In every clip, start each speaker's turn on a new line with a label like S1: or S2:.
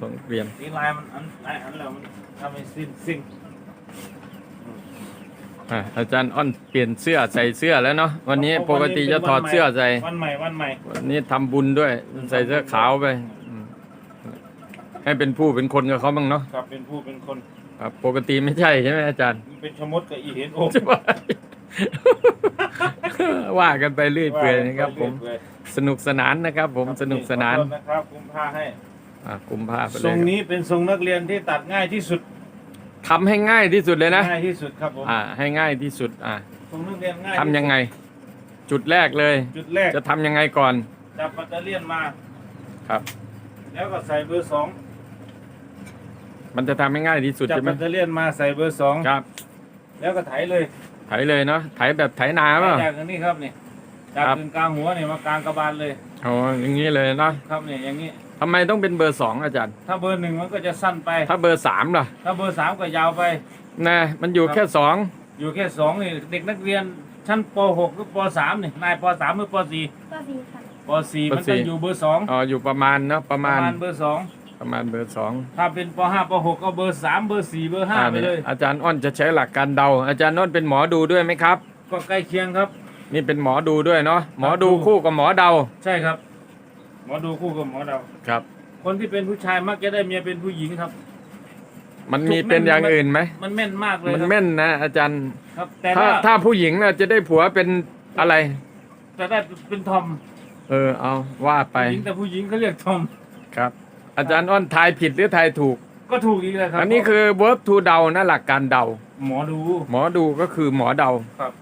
S1: ส่งเรียน
S2: นี่ลายมันอันลายอันแล้วมันทำให้สิ้นสิ้น
S1: อะอาจารย์อ้อนเปลี่ยนเสื้อใส่เสื้อแล้วเนาะวันนี้ปกติจะถอดเสื้อใส่
S2: วันใหม่วันใหม่
S1: วันนี้ทำบุญด้วย ใส่เสื้อขาวไปอืมให้เป็นผู้เป็นคนกับเขาบ้างเนาะ
S2: ครับเป็นผู้เป็นคน
S1: ครับปกติไม่ใช่ใช่ไหมอาจารย์
S2: เป็นชะมดกับอีเห็นโอ้
S1: ใช่ไหม ว่ากันไปเรื่อยเปื่อยนะครับ ผม
S2: เรื่อย
S1: สนุกสนานนะครับ ผม
S2: ๆ
S1: สนุกสนาน
S2: ขอโทษนะครับกุมผ้าให้
S1: อะกุมภาไปเล
S2: ทร
S1: ย
S2: งนี้เป็นทรงนักเรียนที่ตัดง่ายที่สุด
S1: ทำให้ง่ายที่สุดเลยนะ
S2: ง่ายที่สุดครับผม
S1: อ่า ให้ง่ายที่สุด อ่า
S2: ทรงนักเรียนง่าย
S1: ทำยังไง จุดแรกเลย
S2: จุดแรก
S1: จะทำยังไงก่อน
S2: จับแบตเตอรี่มา
S1: ครับ
S2: แล้วก็ใส่เบอร์สอง
S1: มันจะทำให้ง่ายที่สุด
S2: จับ
S1: ใช่ไห
S2: แบ
S1: ม
S2: ตเตอรี่มาใส่เบอร์สอง
S1: ครับ
S2: แล้วก็ไถเลย
S1: ไถเลยเนาะ ไถแบบไถนาเปล่า
S2: จากอันนี้ครับนี่จาก
S1: ครับ
S2: กึ่งกลางหัวเนี่ยมากลางกระบาลเลย
S1: อ๋อ อย่างนี้เลยเนาะ
S2: ครับเนี่ยอย่างนี้
S1: ทำไมต้องเป็นเบอร์สองอาจารย์
S2: ถ้าเบอร์หนึ่งมันก็จะสั้นไป
S1: ถ้าเบอร์สามล่ะ
S2: ถ้าเบอร์สามก็ยาวไป
S1: นะมันอยู่แค่สอง
S2: อยู่แค่สองนี่เด็กนักเรียนชั้นป .6 หรือป .3 นี่นายป .3 หรือป
S3: ก็ดีค่ะ
S2: .4 ป .4 มันต้องอยู่เบอร์สอง
S1: อ๋ออยู่ประมาณเนาะประมาณ
S2: เบอร์สอง
S1: ประมาณเบอร์สอง
S2: ถ้าเป็นป .5 ป .6 ก็เบอร์สามเบอร์สี่เบอร์ห้า
S1: อ่า
S2: ไป
S1: เนี่ย
S2: เลย
S1: อาจารย์อ้อนจะใช้หลักการเดา อาจารย์อ้อนเป็นหมอดูด้วยไหมครับ
S2: ก็ใกล้เคียงครับ
S1: นี่เป็นหมอดูด้วยเนาะหมอดู
S2: ครับ
S1: คู่กับหมอเดา
S2: ใช่ครับ หมอดูคู่กับหมอเดา
S1: ครับ
S2: คนที่เป็นผู้ชายมักจะได้เมียเป็นผู้หญิงครับ
S1: มันมีเป็นอย่างอื่นไหม
S2: มันแม่นมากเลย
S1: มัน
S2: ครับ
S1: แม่นนะ อาจารย์
S2: ครับ แต่
S1: ถ้า
S2: ถ้า
S1: ถ้าผู้หญิงน่ะจะได้ผัวเป็นอะไร
S2: จะได้เป็นทอม
S1: เออเอาว่าไป
S2: ผู้หญิงแต่ผู้หญิงเขาเรียกทอม
S1: ครับ อาจารย์อ้อนทายผิดหรือทายถูก
S2: ก็ถูกอีกแล้วครับ
S1: อันนี้คือ verb to เดานะหลักการเดา
S2: หมอดู
S1: หมอดูก็คือหมอเดา
S2: ครับ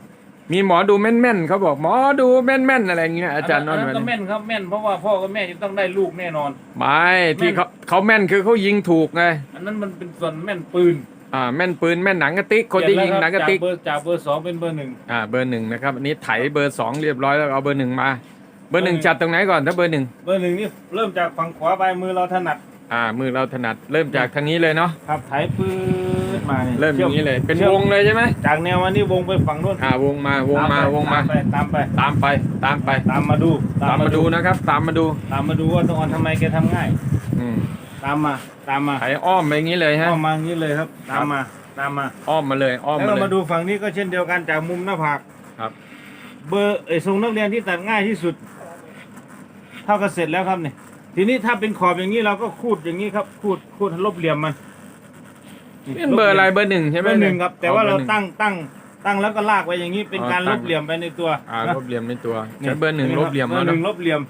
S1: มีหมอดูแม่นๆเขาบอกหมอดูแม่นๆอะไรอย่างเงี้ยอาจารย์อ้อน
S2: นั้น
S1: ว่า
S2: ก็แม่นครับแม่นเพราะว่าพ่อกับแม่จะต้องได้ลูกแน่นอน
S1: ไม่ที่เขาเขาแม่นคือเขายิงถูกไง
S2: อันนั้นมันเป็นส่วนแม่นปืน
S1: อ่าแม่นปืนแม่นหนังกระติกคนที่ยิงหนังกระติก
S2: จากเบอร์จากเบอร์สองเป็นเบอร์หนึ่ง
S1: อ่าเบอร์หนึ่งนะครับอันนี้ไถเบอร์สองเรียบร้อยแล้วเอาเบอร์หนึ่งมาเบอร์หนึ่ง
S2: เบอร์หนึ่ง
S1: จัดตรงไหนก่อนถ้าเบอร์หนึ่ง
S2: เบอร์หนึ่งนี่เริ่มจากฝั่งขวาไปมือเราถนัด
S1: อ่ามือเราถนัดเริ่มจากทางนี้เลยเนาะ
S2: ครับไถปืน มานี่
S1: เริ่มอย่างนี้เลย เป็น
S2: ชื่อ
S1: วงเลยใช่ไหม
S2: จากแนวอันนี้วงไปฝั่งนู้น
S1: อ่าวงมาวงมา
S2: ตไป
S1: วงมา
S2: ตามไป
S1: ตามไปตามไป
S2: ตามไป ตามมาดู
S1: ตามมาดูนะครับ ตามมาดู
S2: ตามมาดูว่าตรงอ่อนทำไมแกทำง่าย
S1: อืม
S2: ตามมาตามมา
S1: ไถอ้อมไปอย่างนี้เลยฮะ
S2: อ้อมมาอย่างนี้เลยครับ ตามมาตามมา
S1: อ้อมมาเลยอ้อม
S2: แล้ว
S1: มา
S2: ก็
S1: เลย
S2: มาดูฝั่งนี้ก็เช่นเดียวกันจากมุมหน้าผาก
S1: ครับ
S2: เบอร์ไอ้ทรงนักเรียนที่ตัดง่ายที่สุด เท่ากับเสร็จแล้วครับเนี่ยทีนี้ถ้าเป็นขอบอย่างนี้เราก็คูดอย่างนี้ครับ คูดคูดลบเหลี่ยมมัน
S1: เป็นเบอร์อะไรเบอร์หนึ่งใช่ไหม
S2: เบอร์หนึ่งครับ แต่ว่าเรา
S1: อ๋อบอหนึ่
S2: ตั้งตั้งตั้งแล้วก็ลากไว้อย่างนี้เป็น
S1: อ๋อ
S2: การ
S1: ตั้
S2: ล
S1: ง
S2: บเหลี่ยมไปในตัว
S1: อ่า
S2: นะ
S1: ลบเหลี่ยมในตัว
S2: นี่
S1: ใช้เบอร์หนึ่งลบเหลี่ยม
S2: เบอ
S1: แล้ว
S2: ร์หนึ่ง
S1: เน
S2: ล
S1: อะ
S2: บเหลี่ยม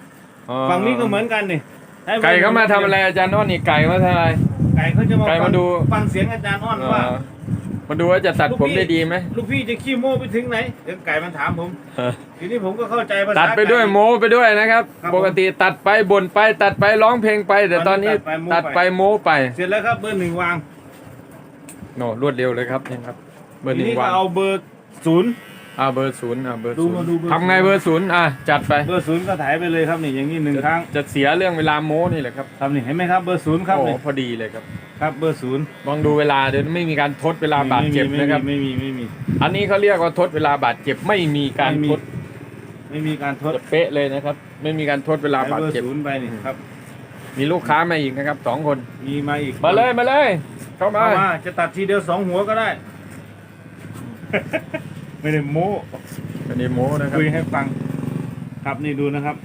S1: อ๋อ
S2: ฝั่งนี้ก็เหมือนกันนี่ให้บอ
S1: ไก่
S2: ร์หนึ่ง
S1: เขามาทำ
S2: ลบ
S1: อะไร
S2: เหลี่ย
S1: อาจารย์อ้อนนี่ไก่มาทำอะไร
S2: ไก่เขาจะมา
S1: ไก่มา
S2: ฟัง
S1: ดู
S2: ฟังเสียงอาจารย์อ้อน
S1: อ๋อ
S2: ว่า
S1: มาดูว่าจะตัด
S2: ลูก
S1: ผม
S2: พี่
S1: ได้ดีไหม
S2: ลูกพี่จะขี้โม้ไปถึงไหนเดี๋ยวไก่มันถามผมทีนี้ผมก็เข้าใจภาษา
S1: ตัดไปด้วย
S2: ก่
S1: โม้ไปด้วยนะครับ
S2: ครับ
S1: ปกติตัดไปบ่นไปตัดไปร้องเพลงไป แต่ตอนนี้
S2: ตอนนี้ตั
S1: ตัด
S2: ด
S1: ไป
S2: ไปโม้
S1: โม้ไป
S2: เสร็จแล้วครับเบอร์หนึ่งวาง
S1: โนรวดเร็วเลยครับนี่ครับ เบอร์ห
S2: ที
S1: นึ่ง
S2: นี้ก็
S1: วาง
S2: เอาเบอร์ศูนย์
S1: อ่าเบอร์ศูนย์อ่าเบอร์
S2: ดู
S1: ศูน
S2: มา
S1: ย์
S2: ดูเบอร์
S1: ทำไงเบอร์ศูนย์อะจัดไป
S2: เบอร์ศูนย์ก็ถ่ายไปเลยครับนี่อย่างนี้หนึ่งครั้ง
S1: จะเสียเรื่องเวลาโม้นี่แหละครับ
S2: ครับนี่เห็นไหมครับเบอร์ศูนย์ครับ
S1: โอ้
S2: นี่
S1: พอดีเลยครับ
S2: ครับเบอร์ศูนย์
S1: ลองดูเวลาเดี๋ยวไม่มีการทดเวลาบาดเจ็บ
S2: ไม่มี
S1: นะครับ
S2: ไม่มีไม่มี
S1: อันนี้เขาเรียกว่าทดเวลาบาดเจ็บไม่มีการ
S2: ไม่มี
S1: ทด
S2: ไม่มีการทด
S1: จะเป๊ะเลยนะครับ ไม่มีการทดเวลา
S2: ถ่าย
S1: บาด
S2: เบอร์
S1: เจ็บ
S2: ศูนย์ไปนี่ครับ
S1: มีลูกค้ามาอีกนะครับสองคน
S2: มีมาอีก
S1: มาเลยมาเลย เข้ามา
S2: เข้ามาจะตัดทีเดียวสองหัวก็ได้ ไม่ได้โม้
S1: อันนี้โม้นะครับ
S2: คุยให้ฟัง ครับนี่ดูนะครับ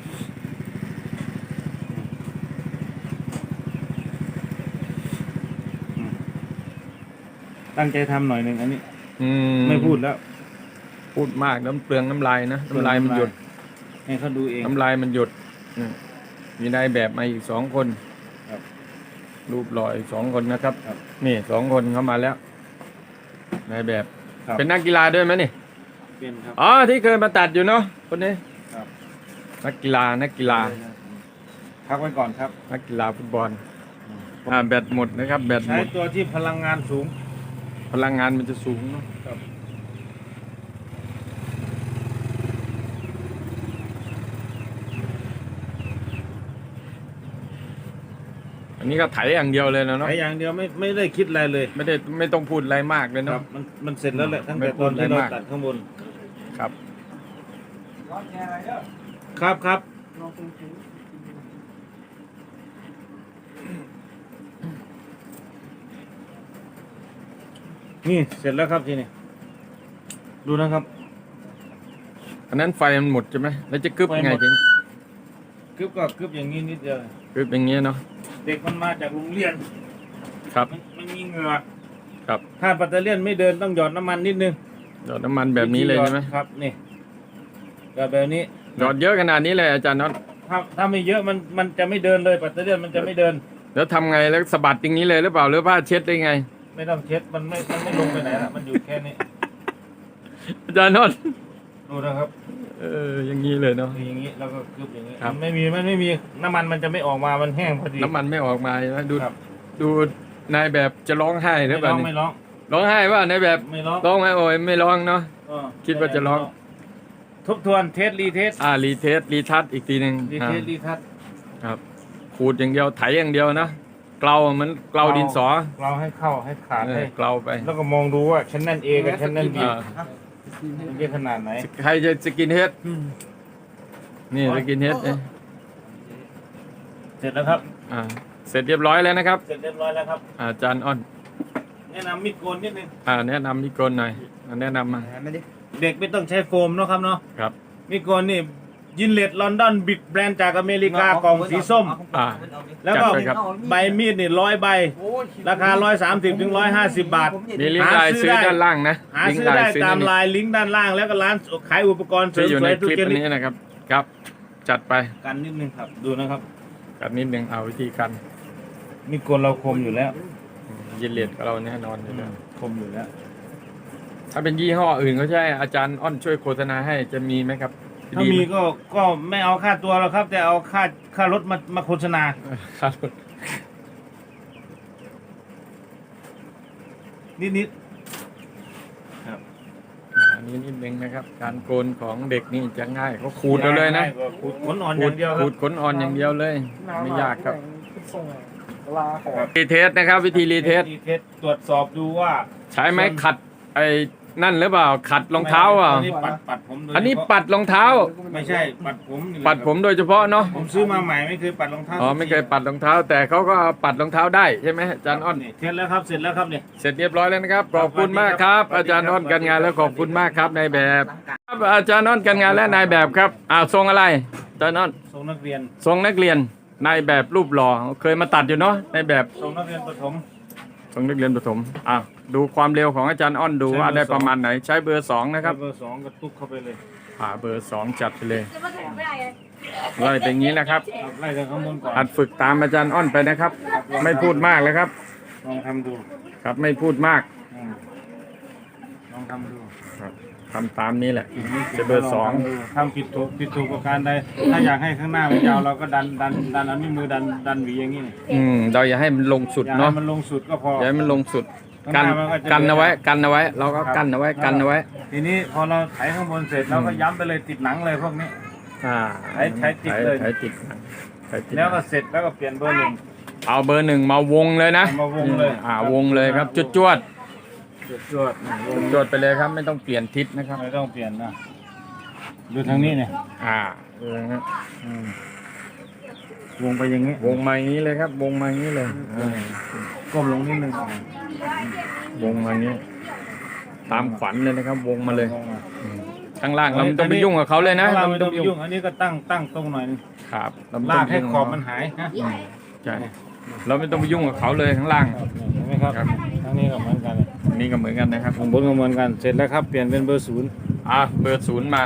S2: ตั้งใจทำหน่อยหนึ่งอันนี้
S1: อื
S2: ไม่พูดแล้ว
S1: พูดมากน้ำเปลืองน้ำลายนะน้ำลายมันหยด
S2: ให้เขาดูเอง
S1: น้ำลายมันหยดอืมมีนายแบบมาอีกสองคน
S2: ครับ
S1: รูปหล่ออีกสองคนนะครับ
S2: ครับ
S1: นี่สองคนเข้ามาแล้วนายแบบ
S2: ครับ
S1: เป็นนักกีฬาด้วยไหมนี่
S2: เป็นครับ
S1: อ๋อที่เคยมาตัดอยู่เนาะคนนี้
S2: ครับ
S1: นักกีฬานักกีฬา
S2: พักไว้ก่อนครับ
S1: นักกีฬาฟุตบอลอ่าแบตหมดนะครับ แบตห
S2: ใช้
S1: มด
S2: ตัวที่พลังงานสูง
S1: พลังงานมันจะสูงเนาะ
S2: ครับ
S1: นี่ก็ไถอย่างเดียวเลยนะเนาะ
S2: ไถอย่างเดียวไม่ไม่ได้คิดอะไรเลย
S1: ไม่ได้ไม่ต้องพูดอะไรมากเลยเนาะ
S2: มันมันเสร็จแล้วแหละทั้งแต่ตอนที่เราตัดข้างบน
S1: ครับ
S2: ครับครับนี่เสร็จแล้วครับทีนี้ดูนะครับ
S1: อันนั้นไฟมันหมดใช่ไหมแล้วจะกึบ
S2: ยัง
S1: ไงถึง
S2: กึบก็กึบอย่างนี้นิดเดียว
S1: กึบอย่างนี้เนาะ
S2: เด็กมันมาจากโรงเรียน
S1: ครับ
S2: มันมันมีเหงื่อ
S1: ครับ
S2: ถ้าปัตเตอร์เลียนไม่เดินต้องหยอดน้ำมันนิดนึง
S1: หยอดน้ำมันแบบนี้เลยใช่ไหม
S2: ครับนี่หยอดแบบนี้
S1: หยอดเยอะขนาดนี้เลยอาจารย์น็อต
S2: ถ้าถ้าไม่เยอะมันมันจะไม่เดินเลยปัตเตอร์เลียนมันจะไม่เดิน
S1: แล้วทำไงแล้วสะบัดอย่างนี้เลยหรือเปล่าหรือผ้าเช็ดได้ไง
S2: ไม่ต้องเช็ดมันไม่มันไม่ลงไปไหนละมันอยู่แค่นี้
S1: อาจารย์น็อต
S2: ดูนะครับ
S1: เอออย่างนี้เลยเนาะ
S2: คืออย่างนี้แล้วก็กึบอย่างนี้
S1: ครับ
S2: มันไม่มีมันไม่มีน้ำมันมันจะไม่ออกมามันแห้งพอดี
S1: น้ำมันไม่ออกมาใช่ไหมดู
S2: ครับ
S1: ดูนายแบบจะร้องไห้หรือ
S2: ไม่
S1: เปล่า
S2: ร้อง
S1: นี่
S2: ไม่ร้อง
S1: ร้องไห้ว่านายแบบ
S2: ไม่ร้อง
S1: ร้องไหมโอ้ยไม่ร้องเนาะ
S2: เออ
S1: คิดว่าจะร้อง
S2: ทบทวนเทสรีเทส
S1: อ่ารีเทสรีทัชอีกทีหนึ่ง
S2: รีเทสรีทัส
S1: ครับขูดอย่างเดียวไถอย่างเดียวนะเกลาเหมือนเกลาดินสอ
S2: เราให้เข้าให้ขาด
S1: เออ
S2: ให้
S1: เกลาไป
S2: แล้วก็มองดูว่าชั้นนั่นเอกับชั้นนั่นบี
S1: อ่า
S2: มันเยอะขนาดไหน
S1: ใครจะสกินเฮดนี่สกินเฮดเนี่ย
S2: เสร็จแล้วครับ
S1: อ่า เสร็จเรียบร้อยแล้วนะครับ
S2: เสร็จเรียบร้อยแล้วครับ
S1: อาจารย์อ้อน
S2: แนะนำมีดโกนนิดนึง
S1: อ่า แนะนำพี่กลหน่อยอ่าแนะนำมา
S2: เด็กไม่ต้องใช้โฟมเนาะครับเนาะ
S1: ครับ
S2: มีดโกนนี่ ยินเลดลอนดอนบิดแบรนด์จากอเมริกากล่องสีส้ม
S1: อ่า
S2: แล้วก็
S1: จัดไปครับ
S2: ใบมีดนี่ร้อยใบ ราคา 130ถึง150 บาท
S1: มีลิงก์ไลน์ซื้อด้านล่างนะ
S2: หา
S1: ลิง
S2: ซื้
S1: ก์
S2: อ
S1: ไล
S2: ได้
S1: น์ซื้อ
S2: ตาม
S1: นี่
S2: ไลน์ลิงก์ด้านล่างแล้วก็ร้านขายอุปกรณ์เสริ
S1: ที่
S2: ม
S1: อยู่
S2: ส
S1: ใน
S2: วย
S1: ค
S2: ทุก
S1: ลิป
S2: ช
S1: อัน
S2: นิด
S1: นี้นะครับ ครับ จัดไป
S2: กันนิดนึงครับ ดูนะครับ
S1: กันนิดนึงเอาวิธีกัน
S2: มีดโกนเราคมอยู่แล้ว
S1: ยินเลดกับเราแน่นอนอยู่แล้ว
S2: คมอยู่แล้ว
S1: ถ้าเป็นยี่ห้ออื่นเขาใช่อาจารย์อ้อนช่วยโฆษณาให้จะมีไหมครับ
S2: ถ้ามีก็ก็ไม่เอาค่าตัวเราครับ แต่เอาค่าค่ารถมามาโฆษณา
S1: ครับ
S2: นิดนิด
S1: อันนี้นิดนึงนะครับ การโกนของเด็กนี่จะง่ายเขาขูดเอาเลยนะ
S2: ขูดขนอ่อนอย่างเดียวค
S1: ขู
S2: รับ
S1: ดขนอ่อนอย่างเดียวเลย ไม่ยากครับ
S3: ส่งลาของ
S1: รีเทสนะครับ วิธีรีเทส
S2: รีเทสตรวจสอบดูว่า
S1: ใช้ไม้ขัดไอ้ นั่นหรือเปล่า ขัดรองเท้าอะ
S2: อันนี้ปัดปัดผมโดย
S1: อันนี้
S2: เฉพาะ
S1: ปัดรองเท้า
S2: ไม่ใช่ปัดผมนี่แหละ
S1: ปัดผมโดยเฉพาะเนาะ
S2: ผมซื้อมาใหม่ไม่เคยปัดรองเท้า
S1: อ๋อไม่เคยปัดรองเท้า แต่เขาก็ปัดรองเท้าได้ใช่ไหมอาจารย์อ้อน
S2: นี่เสร็จแล้วครับเสร็จแล้วครับเนี่ย
S1: เสร็จเรียบร้อยแล้วนะครับ ขอบคุณมากครับ อาจารย์อ้อนกันงานแล้วขอบคุณมากครับนายแบบครับอาจารย์อ้อนกันงานและนายแบบครับอ่าทรงอะไรอาจารย์อ้อน
S2: ส่งนักเรียน
S1: ทรงนักเรียนนายแบบรูปหล่อเคยมาตัดอยู่เนาะนายแบบ
S2: ส่งนักเรียนประถม
S1: ทรงนักเรียนประถมอะดูความเร็วของอาจารย์อ้อนดู
S2: ใช้เบอร์
S1: ว่าได้
S2: สอง
S1: ประมาณไหนใช้เบอร์สองนะครับ
S2: เบอร์สองกระตุกเข้าไปเลย
S1: อ่าเบอร์สองจัดไปเลย
S4: จะมาแข่งไม่ได้ไง
S1: ไล่เป็นอย่างนี้นะครับ
S2: ครับไล่จากข้างบนก่อน
S1: หัดฝึกตามอาจารย์อ้อนไปนะครับ ไม่พูดมากเลยครับ
S2: ลองทำดู
S1: ครับไม่พูดมาก
S2: อืมลองทำดู
S1: ครับ ทำตามนี้แหละจะเบอร์สอง
S2: ทำผิดถูกผิดถูกประการใดถ้าอยากให้ข้างหน้ามันยาวเราก็ดันดันดันเอานิ้วมือดันดันหวีอย่างนี้นี่
S1: อืมเราอย่าให้มันลงสุด
S2: อย่าให้
S1: เนาะ
S2: มันลงสุดก็พอ
S1: อย่าให้มันลงสุดกัน
S2: ข้างหน้ามันก็จะ
S1: กันเอาไว้กันเอาไว้ เราก็กันเอาไว้กันเอาไว้
S2: ทีนี้พอเราไถข้างบนเสร็จเราก็ย้ำไปเลยติดหนังเลยพวกนี้
S1: อ่า
S2: ใช้ใช้ติดเลย
S1: ใช้ติดใช้ติด
S2: แล้วก็เสร็จแล้วก็เปลี่ยนเบอร์หนึ่ง
S1: เอาเบอร์หนึ่งมาวงเลยนะ
S2: เอามาวงเลย
S1: อ่าวงเลยครับจุดจวด
S2: จวดๆวง
S1: จวดไปเลยครับ ไม่ต้องเปลี่ยนทิศนะครับ
S2: ไม่ต้องเปลี่ยนนะดูทางนี้เนี่ย
S1: อ่าเออฮะ
S2: อืมวงไปอย่างนี้
S1: วงมาอย่างนี้เลยครับ วงมาอย่างนี้เลยอ่า
S2: ก้มลงนิดนึง
S1: วงมาอย่างนี้ ตามขวัญเลยนะครับ วงมาเลย
S2: งมา
S1: อืมข้างล่างเราไม่ต้องไปยุ่งกับเขาเลยนะ
S2: เรา
S1: เรา
S2: ไม่
S1: ไม่
S2: ต้
S1: ต้
S2: อ
S1: องง
S2: ไป
S1: ไป
S2: ยุ่
S1: ยุ่
S2: ง
S1: ง
S2: อันนี้ก็ตั้งตั้งตรงหน่อยนึง
S1: ครับเราไม่
S2: ลา
S1: ต้อกงไป
S2: ให้
S1: ยุ่ง
S2: ขอบ
S1: กับ
S2: มัน
S1: เขา
S2: หายนะ
S1: อืมใช่เราไม่ต้องไปยุ่งกับเขาเลยข้างล่าง
S2: ครับเห็นไหมครับ
S1: ครับ
S2: ทางนี้ก็เหมือนกัน
S1: นี้ก็เหมือนกันนะครับ
S2: ข้างบนก็เหมือนกันเสร็จแล้วครับเปลี่ยนเป็นเบอร์ศูนย์
S1: อะเบอร์ศูนย์มา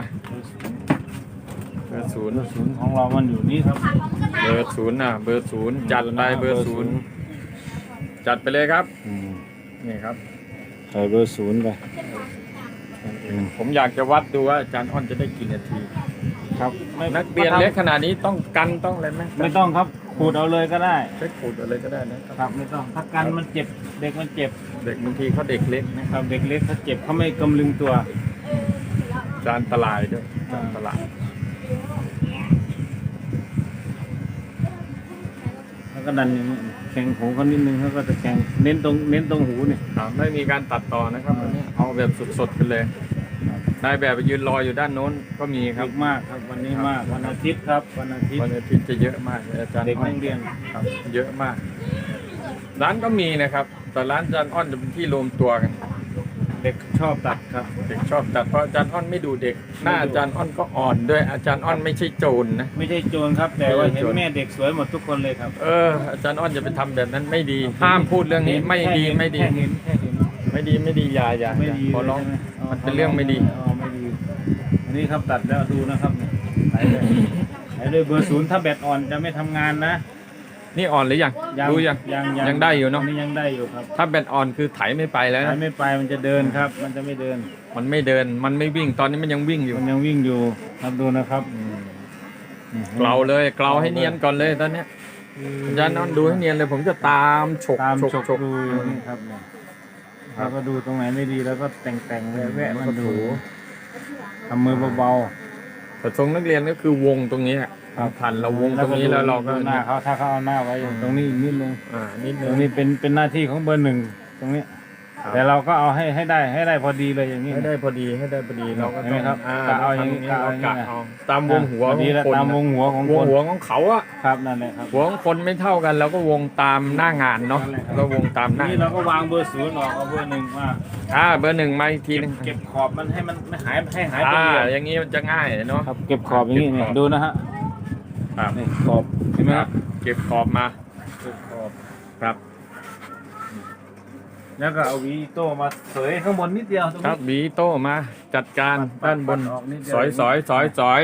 S1: เบอร์ศูนย์
S2: เบอร์ศูนย์ของเรามันอยู่นี่ครับ
S1: เบอร์ศูนย์อะเบอร์ศูนย์จัดไปเบอร์ศูนย์จัดไปเลยครับ
S2: อืม
S1: นี่ครับ
S2: ใส่เบอร์ศูนย์ไป
S1: ผมอยากจะวัดดูว่าอาจารย์อ้อนจะได้กี่นาที
S2: ครับไม่
S1: นักเรียนเล็กขนาดนี้ต้องกันต้องอะไรไหม
S2: ไม่ต้องครับ ขูดเอาเลยก็ได้
S1: ใช้ขูดอะไรก็ได้นะครับ
S2: ครับไม่ต้องถ้ากันมันเจ็บเด็กมันเจ็บ
S1: เด็กบางทีเขาเด็กเล็กนะ
S2: ครับเด็กเล็กเขาเจ็บเขาไม่กำลึงตัว
S1: จานตรายด้วยจานตราย
S2: แล้วก็ดันอย่างนี้แข่งหูเขานิดนึงเขาก็จะแข่งเน้นตรงเน้นตรงหูนี่
S1: ครับไม่มีการตัดต่อนะครับวันนี้เอาแบบสดๆกันเลย นายแบบไปยืนรออยู่ด้านโน้นก็มีค
S2: เย
S1: รับ
S2: อะมากครับวันนี้มากวันอาทิตย์ครับวันอาทิตย์
S1: วันอาทิตย์จะเยอะมากเลยอาจารย์
S2: เด็ก
S1: อ้อ
S2: นักเรียน
S1: ครับเยอะมาก ร้านก็มีนะครับ แต่ร้านอาจารย์อ้อนจะเป็นที่รวมตัวกัน
S2: เด็กชอบตัดครับ
S1: เด็กชอบตัดเพราะอาจารย์อ้อนไม่ดูเด็ก หน้าอาจารย์อ้อนก็อ่อนด้วยอาจารย์อ้อนไม่ใช่โจรนะ
S2: ไม่ใช่โจรครับ แต่ว่าเห็น
S1: ไม่ใช่โจร
S2: แม่เด็กสวยหมดทุกคนเลยครับ
S1: เอออาจารย์อ้อนจะไปทำแบบนั้นไม่ดีห้ามพูดเรื่องนี้ไม่ดีไม่ดี
S2: แค่เห็นแค่เห็น
S1: ไม่ดีไม่ดีอย่าอย่า
S2: ไม่
S1: อย่า
S2: ดี
S1: ขอร้อง
S2: ใช่ไห
S1: มันเป็นเรื่องไม่ดี
S2: อ๋อไม่ดีอั นนี้ครับตัดแล้วดูนะครับไหนเลยไหนเลยเบอร์ศูนย์ถ้าแบตอ่อนจะไม่ทำงานนะ
S1: นี่อ่อนหรือยังรู้ยัง
S2: ยัง
S1: ยังได้อยู่เนอะ
S2: นี่ยังได้อยู่ครับ
S1: ถ้าแบตอ่อนคือไถไม่ไปแล้ว
S2: ถ้า
S1: นะ
S2: ไม่ไปมันจะเดินครับ มันจะไม่เดิน
S1: มันไม่เดินมันไม่วิ่งตอนนี้มันยังวิ่งอยู่
S2: มันยังวิ่งอยู่ครับดูนะครับนี่
S1: เกลาเลยเกลาให้เนียนก่อนเลยตอนเนี้ยอาจารย์อ้อนดูให้เนียนเลย ผมจะตามฉก
S2: ตาม
S1: ฉก
S2: ฉก
S1: ฉก
S2: ดูนี่ครับเนี่ย
S1: ครับ
S2: แล้วก็ดูตรงไหนไม่ดีแล้วก็แต่งแต่งๆแวะแวะ
S1: แล้ว
S2: มา
S1: ก็
S2: ดู
S1: ถู
S2: ทำมือเบา
S1: แต่ทรงนักเรียนก็คือวงตรงนี้อะ
S2: ครับ
S1: ผ่านเราวงตรงนี้แล้วเราก็
S2: ดูหน้าเขาถ้าเขาเอาหน้าไว้ตรงนี้อีกนิดนึง
S1: อ่านิด
S2: ต
S1: นึ
S2: รงงนี้เป็นเป็นหน้าที่ของเบอร์หนึ่งตรงนี้ แต่เราก็เอาให้ให้ได้ให้ได้พอดีเลยอย่างนี้
S1: ให้ได้พอดีให้ได้พอดีเราก็
S2: เห็น
S1: ต้
S2: ไห
S1: อ
S2: ม
S1: ง
S2: ครับ
S1: อ่ากะ
S2: เอาอย่างนี้
S1: นี้
S2: กะเอา
S1: เรา
S2: อย่างนี้
S1: กะเอาตามวงหัว
S2: พอดีแล้ว
S1: ของคน
S2: ตามวงหัวของ
S1: ว
S2: ค
S1: ง
S2: น
S1: หัวของเขาอะ
S2: ครับนั่นแหละครับ
S1: หัวของคนไม่เท่ากันเราก็วงตามหน้างานเนาะ
S2: นั่นแหละครับ
S1: ก็วงตามหน้า
S2: นี่เราก็วางเบอร์ศูนย์ออกเอาเบอร์หนึ่งมา
S1: อ่าเบอร์หนึ่งมาอีกที
S2: เก็บ
S1: หนึง
S2: เก็บขอบมันให้มันไม่หายให้หายไป
S1: อ่า
S2: เลย
S1: อย่างนี้มันจะง่ายเนาะ
S2: ครับ เก็บขอบอย่างนี้เนี่ย
S1: เก็บขอบ
S2: ดูนะฮะ
S1: ครับ
S2: นี่ขอบเห็นไหมครับ
S1: เก็บขอบมา
S2: เก็บขอบ
S1: ครับ
S2: แล้วก็เอาวีโต้มาเสยข้างบนนิดเดียวตรง
S1: ครั
S2: นี้
S1: บบีโต้มาจัดการ
S2: ปัด
S1: ด้านบน
S2: ปัดออกนิดเดียว
S1: สอยสอยสอยสอย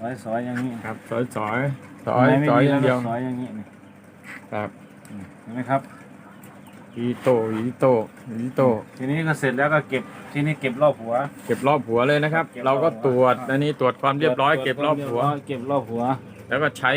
S2: ซอยซอยอย่างนี้
S1: ครับสอยสอยสอย
S2: ไหนไม่
S1: สอย
S2: ดี
S1: อย่างเดียว
S2: แล้ก็ซอยอย่างนี้นี่
S1: ครับ
S2: เห็นไหมครับ
S1: บีโต้บีโต้บีโต้
S2: ทีนี้ก็เสร็จแล้วก็เก็บทีนี้เก็บรอบหัว
S1: เก็บรอบหัวเลยนะครับ
S2: เก็บรอบ
S1: เราก็ตรวจ
S2: หัว
S1: อันนี้ตรวจความเรียบร้อย เก็บรอบหัว
S2: เก็บรอบหัว
S1: แล้วก็ใช้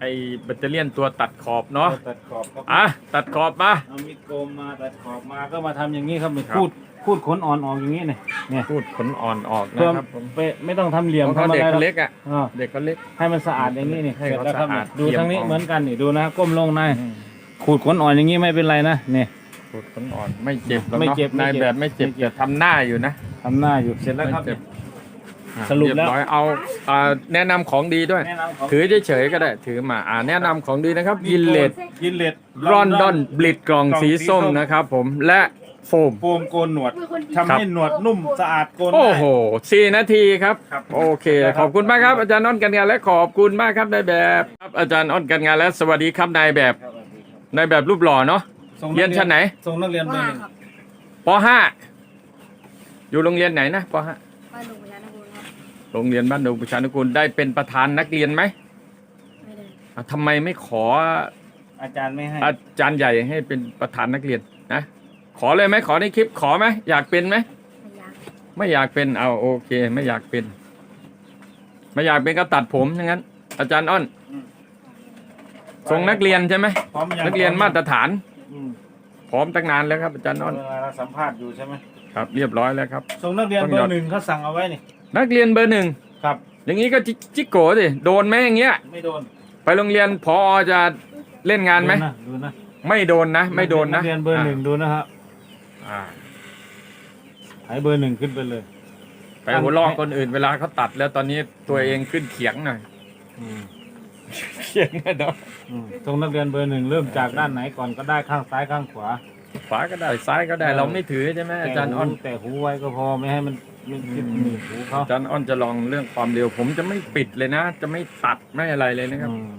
S1: ไอ้แบตเตอรี่ยนตัวตัดขอบเนาะ
S2: ตัดขอบก็
S1: อะตัดขอบมา
S2: เอามีดโกมมาตัดขอบมาก็มาทำอย่างนี้ครับ
S1: ครับ
S2: พูดพูดขนอ่อนออกอย่างนี้เนี่ยเนี่ย
S1: พูดขนอ่อนออกนะ
S2: เพื่อ
S1: ครับผม
S2: ไปไม่ต้องทำเหลี่ยม
S1: เพราะ
S2: ทำ
S1: เขา
S2: อะไร
S1: เด็ก
S2: หร
S1: เขา
S2: อก
S1: เล็กอะ
S2: อ่า
S1: เด็กเขาเล็ก
S2: ให้มันสะอาดอย่างนี้นี่
S1: ให้
S2: เสร็จ
S1: เขา
S2: แล้วครับ
S1: สะอาด
S2: ดูทางนี้
S1: เอี่ยม
S2: เหมือนกันนี่ดูนะก้มลงนายขูดขนอ่อนอย่างนี้ไม่เป็นไรนะเนี่ย
S1: พูดขนอ่อนไม่เจ็บหรอก
S2: ไม่
S1: เนาะ
S2: เจ็บไม่
S1: นาย
S2: เจ็บ
S1: แบบไม่เจ็บ
S2: ไม่เจ็บ
S1: แต่ทำหน้าอยู่นะ
S2: ทำหน้าอยู่เสร็จแล้วครับ
S1: ไม่เจ็บอะ
S2: สรุปแล้ว
S1: เยบร้อยเอาอ่าแนะนำของดีด้วย
S2: แนะนำของ
S1: ถือเฉยๆก็ได้ ถือมาอ่าแนะนำของดีนะครับยินเลด
S2: ยินเลด
S1: รอนดอนบลิดกล่องสีส้มนะครับผมและโฟม
S2: โฟมโกนหนวดทำให้หนวดนุ่มสะอาดโกน
S1: โอ้
S2: ได้
S1: โหสี่นาทีครับ
S2: ครับ
S1: โอเค
S2: ครับ
S1: ขอบคุณมากครับอาจารย์อ้อนกันงานและขอบคุณมากครับนายแบบครับอาจารย์อ้อนกันงานและสวัสดีครับนายแบบ
S2: ครับ
S1: นายแบบรูปหล่อเนาะ
S2: ส่ง
S1: เรียนชั้นไหน
S2: ส่งนักเรียนเบอร์หนึ่ง
S1: ปห้าอยู่โรงเรียนไหนนะปห้า โรงเรียนบ้านดงประชานุกูลได้เป็นประธานนักเรียนไหม
S4: ไม่ได้
S1: อะทำไมไม่ขอ
S2: อาจารย์ไม่ให้
S1: อาจารย์ใหญ่ให้เป็นประธานนักเรียนนะ ขอเลยไหมขอในคลิปขอไหมอยากเป็นไหม
S4: ไม่อยาก
S1: ไม่อยากเป็นเอาโอเค ไม่อยากเป็น ไม่อยากเป็นก็ตัดผมอย่างนั้น อาจารย์อ้อนส่งนักเรียนใช่ไหม
S2: พร้อมยัง
S1: นักเรียนมาตรฐาน
S2: อืม
S1: พร้อมตั้งนานแล้วครับอาจารย์อ้อน
S2: เวลาเราสัมภาษณ์อยู่ใช่ไหม
S1: ครับ เรียบร้อยแล้วครับ
S2: ส่งนักเรียน
S1: ต้อง
S2: เบ
S1: ย
S2: อ
S1: อด
S2: ร์หนึ่งเขาสั่งเอาไว้นี่
S1: นักเรียนเบอร์หนึ่ง
S2: ครับ
S1: อย่างนี้ก็จิจิโก้สิโดนไหมอย่างเงี้ย
S2: ไม่โดน
S1: ไปโรงเรียนพอจะเล่นงานไหม
S2: ดูะดูนะ
S1: ไม่โดนนะ ไม่โดนนะ
S2: นักเรียนเบอร์หนึ่งดูนะครับ
S1: อ่า
S2: หายเบอร์หนึ่งขึ้นไปเลย
S1: ไปหัวลอกคนอื่นเวลาเขาตัดแล้วตอนนี้ตัวเองขึ้นเขียงหน่อย
S2: อืม
S1: เขียงนะเนาะ
S2: อืมส่งนักเรียนเบอร์หนึ่งเริ่มจากด้านไหนก่อนก็ได้ข้างซ้ายข้างขวา
S1: ขวาก็ได้ซ้ายก็ได้เราไม่ถือใช่ไหมอาจารย์อ้อน
S2: แต่หูไว้ก็พอไม่ให้มัน มันคิด
S1: อืม
S2: หนีบหูเขา
S1: อาจารย์อ้อนจะลองเรื่องความเร็ว ผมจะไม่ปิดเลยนะ จะไม่ตัดไม่อะไรเลยนะครับ
S2: อืม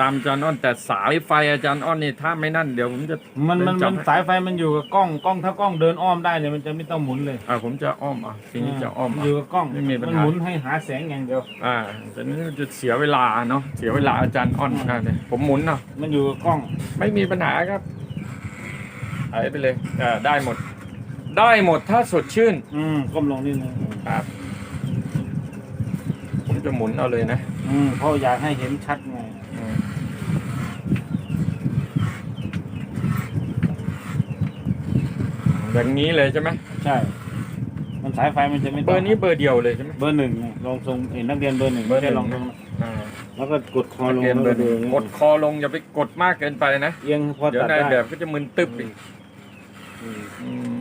S1: ตามอาจารย์อ้อนแต่สายไฟอาจารย์อ้อนนี่ถ้าไม่นั่นเดี๋ยวผมจะ
S2: มันมัน
S1: เดิ
S2: มัน
S1: จับ
S2: สายไฟมันอยู่กับกล้องกล้องถ้ากล้องเดินอ้อมได้เนี่ยมันจะไม่ต้องหมุนเลย
S1: อ่าผมจะอ้อมอะทีนี้จะอ้อม
S2: มัน
S1: อะ
S2: อยู่กับกล้อง
S1: ไม่มีปัญหา
S2: นหมุนให้หาแสงอย่างเดียว
S1: อ่าแต่นี้จะเสียเวลาเนาะเสียเวลาอาจารย์อ้อนอ่าเนี่ยผมหมุนเนาะ
S2: มันอยู่กับกล้อง
S1: ไม่มีปัญหาครับหายไปเลยอ่าได้หมด ได้หมดถ้าสดชื่น
S2: อืมก้มลงนิดนึง
S1: ครับ ผมจะหมุนเอาเลยนะ
S2: อืมเพราะอยากให้เห็นชัดไง
S1: อืมอย่างนี้เลยใช่ไหม
S2: ใช่ มันสายไฟมันจะไม่
S1: เบอร์นี้เบอร์เดียวเลยใช่ไหม
S2: เบอร์หนึ่งไงลองทรงเห็นนักเรียนเบอร์หนึ่ง
S1: เบอร์หนึ่
S2: ไม่
S1: ง
S2: ได้ลองทรง
S1: อ่า
S2: แล้วก็กดคอลง
S1: เรียนเบอร์หนึ่ง
S2: แล้ว
S1: กดคอลงอย่าไปกดมากเกินไปนะ
S2: เอียงพอ
S1: เดี๋ยว
S2: ตัด
S1: นาย
S2: ได้
S1: แบบก็จะมึนตึ๊บอีก
S2: อืม
S1: อืม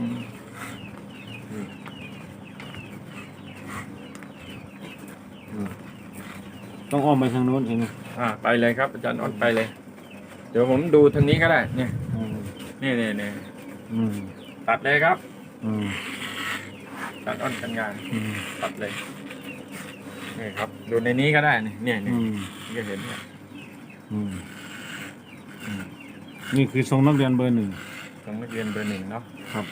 S2: ต้องอ้อมไปทางโน้นเห็นไหม
S1: อ่า ไปเลยครับอาจารย์อ้อนไปเลย เดี๋ยวผมดูทางนี้ก็ได้เนี่ย
S2: อืม
S1: นี่นี่นี่
S2: อืม
S1: ตัดเลยครับ
S2: อืม
S1: อาจารย์อ้อนกันงาน
S2: อืม
S1: ตัดเลยนี่ครับ ดูในนี้ก็ได้นี่เนี่ยนี่
S2: อืม
S1: ก็เห็นเนี่ย
S2: อืมอืมนี่คือทรงนักเรียนเบอร์หนึ่ง
S1: ของนักเรียนเบอร์หนึ่งเนาะ
S2: ครับ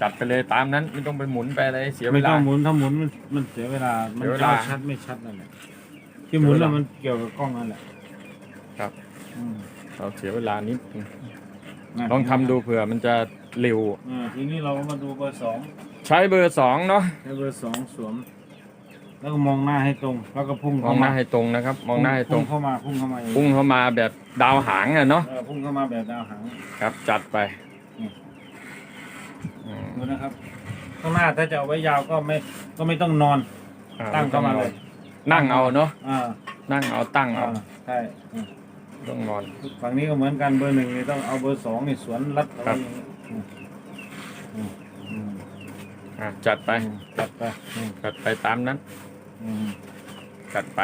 S1: จัดไปเลยตามนั้นไม่ต้องไปหมุนไปอะไรเสียเว
S2: ไม่
S1: ลา
S2: ต้องหมุนถ้าหมุนมันมันเสียเวลา มัน
S1: เสียเว
S2: จะ
S1: ลา
S2: เอาชัดไม่ชัดนั่นแหละ ที่หมุน
S1: เสียเว
S2: แล้ว
S1: ลามั
S2: มันเกี่ยวกับกล้องนั่นแหละ
S1: ครับ
S2: อืม
S1: เราเสียเวลานิดนึง
S2: นะ
S1: ลองทำดูเผื่อมันจะเร็ว
S2: อ่าทีนี้เราก็มาดูเบอร์สอง
S1: ใช้เบอร์สองเนาะ
S2: ใช้เบอร์สองสวม แล้วก็มองหน้าให้ตรง แล้วก็พุ่ง
S1: มอ
S2: เข้าง
S1: ห
S2: มา
S1: น้าให้ตรงนะครับ มองหน้าให้ตรง
S2: พุ่งเข้ามาพุ่งเข้ามาอย่างนี้
S1: พุ่งเข้ามาแบบดาวหางอะเนาะ
S2: เออพุ่งเข้ามาแบบดาวหาง
S1: ครับ จัดไป
S2: อืม
S1: อืม
S2: ดูนะครับ ข้างหน้าถ้าจะเอาไว้ยาวก็ไม่ก็ไม่ต้องนอน
S1: อ่
S2: ตั้งเข้ามาเลย
S1: นั่งเอาเนาะ
S2: อ่า
S1: นั่งเอาตั้ง
S2: อ่า
S1: เอา
S2: ใช่อืม
S1: ต้องนอน
S2: ฝั่งนี้ก็เหมือนกันเบอร์หนึ่งนี่ต้องเอาเบอร์สองนี่สวนรัดเอาไว้อย่างนี้อืมอืมอืม
S1: อะจัดไป
S2: อืมจัดไปอืม
S1: จัดไปตามนั้น
S2: อืม
S1: จัดไป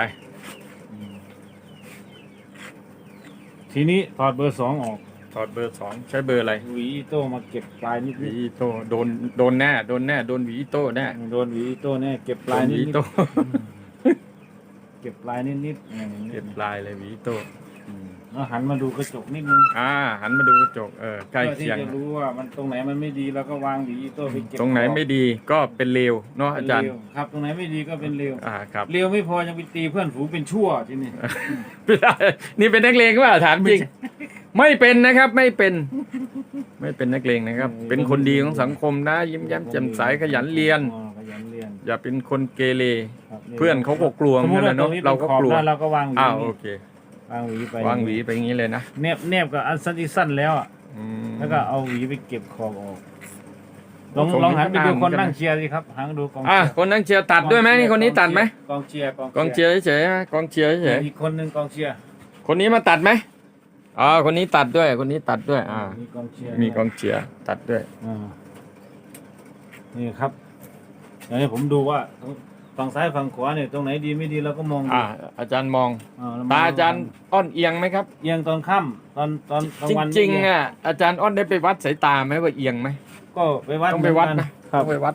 S2: อืมทีนี้ถอดเบอร์สองออก
S1: ถอดเบอร์สองใช้เบอร์อะไร
S2: หวีอีโต้มาเก็บปลายนิด
S1: หวี
S2: นิด
S1: อีโต้โดนโดนแน่โดนแน่โดนหวีอีโต้แน่
S2: โดนหวีอีโต้เนี่ยเก็บป
S1: โด
S2: ลาย
S1: นห
S2: นิ
S1: วี
S2: ด
S1: อี
S2: นิด
S1: โต้
S2: เก็บปลายนิดนิดอย่างนี้
S1: เก็บลายเลยหวีอีโต้
S2: อืมแล้วหันมาดูกระจกนิดนึง
S1: อ่า หันมาดูกระจกเออใกล้
S2: เพื่อที่
S1: เคียง
S2: จะรู้ว่ามันตรงไหนมันไม่ดีแล้วก็วางหวีอีโต้ไปเก็บ
S1: ตรงไหนไม่ดีก็เป็นเลวเนาะ
S2: เป็น
S1: อาจารย์
S2: เลวครับ ตรงไหนไม่ดีก็เป็นเลว
S1: อ่าครับ
S2: เลวไม่พอยังไปตีเพื่อนฝูงเป็นชั่วทีนี้
S1: ไม่ได้นี่เป็นนักเลงก็ถามจริง ไม่เป็นนะครับไม่เป็น ไม่เป็นนักเลงนะครับ เป็นคนดีของสังคมนะ ยิ้มแย้มแจ่มใสขยันเรียน
S2: อ๋อขยันเรียน
S1: อย่าเป็นคนเกเร
S2: ครับ
S1: เพื่อนเขาก็กลัว
S2: สม
S1: เห
S2: ม
S1: มือน
S2: ติ
S1: กัน
S2: ว่าตร
S1: เนาะ
S2: งนี้
S1: เรา
S2: เรา
S1: ก็
S2: ก็
S1: กลัว
S2: เราก็วางหวี
S1: อ้าว
S2: นี่
S1: โอเค
S2: วางหวีไป
S1: วางหวีไปอย่างนี้เลยนะ
S2: เนบเนบกับอันสั้นที่สั้นแล้วอะ
S1: อืม
S2: แล้วก็เอาหวีไปเก็บขอบออกลอง
S1: ผม
S2: ลองหันไปดู
S1: ก็
S2: คน
S1: ตาม
S2: นั่งเชียร์สิครับหันดูกอง
S1: อะ
S2: เชียร์
S1: คนนั่งเชียร์ตัดด้วยไหมนี่คนนี้ตัดไหม
S2: กองเชียร์
S1: กองเชียร์เฉยๆไหมกองเชียร์เฉย
S2: อีกคนหนึ่งกองเชียร์
S1: ๆคนนี้มาตัดไหมอ๋อคนนี้ตัดด้วย คนนี้ตัดด้วย อ่า
S2: มีกองเชียร์
S1: มีกองเชียร์ตัดด้วย
S2: อ่านี่ครับ เดี๋ยวนี้ผมดูว่าฝั่งซ้ายฝั่งขวาเนี่ยตรงไหนดีไม่ดีเราก็มองดู
S1: อ่าอาจารย์มอง
S2: อ่เม
S1: ตาอาจารย์อ้อนเอียงไหมครับ
S2: เอียงตอนค่ำตอนตอนกลาง
S1: จ
S2: วัน
S1: ริง
S2: ไม่
S1: ๆ
S2: เอีย
S1: อะอาจารย์อ้อนได้ไปวัดสายตาไหมว่าเอียงไหม
S2: ก็ไปวัด
S1: ต้องไปวัด
S2: เหมื
S1: นะ
S2: นกันครั
S1: ต้
S2: บ
S1: องไปวัด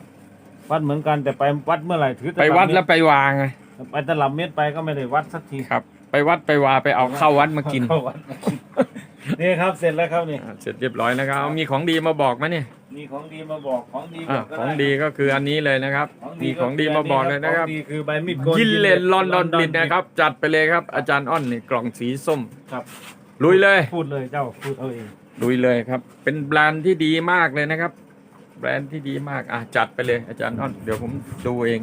S2: วัดเหมือนกันแต่ไปวัดเมื่อไหร่ถือ
S1: ไปวัด
S2: ตลับเมตร
S1: แล้วไปวางไง
S2: ไปตลับเม็ดไปก็ไม่ได้วัดสักที
S1: ครับ ไปวัดไปวาไปเอาเข้าวัดมากิน
S2: เข้าวัดมากิ นนี่ครับเสร็จแล้วครับนี่
S1: อ่าเสร็จเรียบร้อยแล้วครับเอามีของดีมาบอกไหมเนี่ย
S2: มีของดีมาบอกของดี
S1: อ่า
S2: บอกก็
S1: ของ
S2: ไดี
S1: ก็คืออันนี้เลยนะครับ มีของดีมาบอกเลยนะครับ
S2: ของดีคือใบมีดโกน
S1: กินเลนลอนดอนบิดนะครับ จัดไปเลยครับอาจารย์อ้อนนี่กล่องสีส้ม
S2: ครับ
S1: ลุยเลย
S2: พูดเลยเจ้าพูดเอาเอง
S1: ลุยเลยครับ เป็นแบรนด์ที่ดีมากเลยนะครับ แบรนด์ที่ดีมากอะจัดไปเลยอาจารย์อ้อนเดี๋ยวผมดูเอง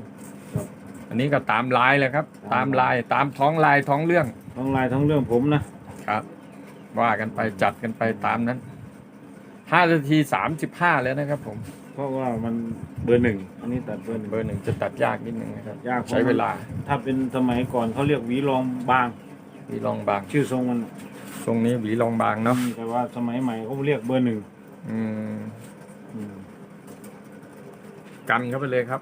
S1: อันนี้ก็ตามลายเลยครับ ตามลายตามท้องลายท้องเรื่อง
S2: ทั้งลายทั้งเรื่องผมนะ
S1: ครับ ว่ากันไปจัดกันไปตามนั้นห้านาทีสามสิบห้าแล้วนะครับ ผม
S2: เพราะว่ามันเบอร์หนึ่งอันนี้ตัดเบอร์หนึ่ง
S1: เบอร์หนึ่งจะตัดยากนิดนึงนะครับ
S2: ยาก
S1: ใช้เวลา
S2: ถ้าเป็นสมัยก่อนเขาเรียกหวีรองบาง
S1: หวีรองบาง
S2: ชื่อทรงมัน
S1: ทรงนี้หวีรองบางเนาะ
S2: แต่ว่าสมัยใหม่เขาเรียกเบอร์หนึ่ง
S1: อืม
S2: อืม
S1: กันเข้าไปเลยครับ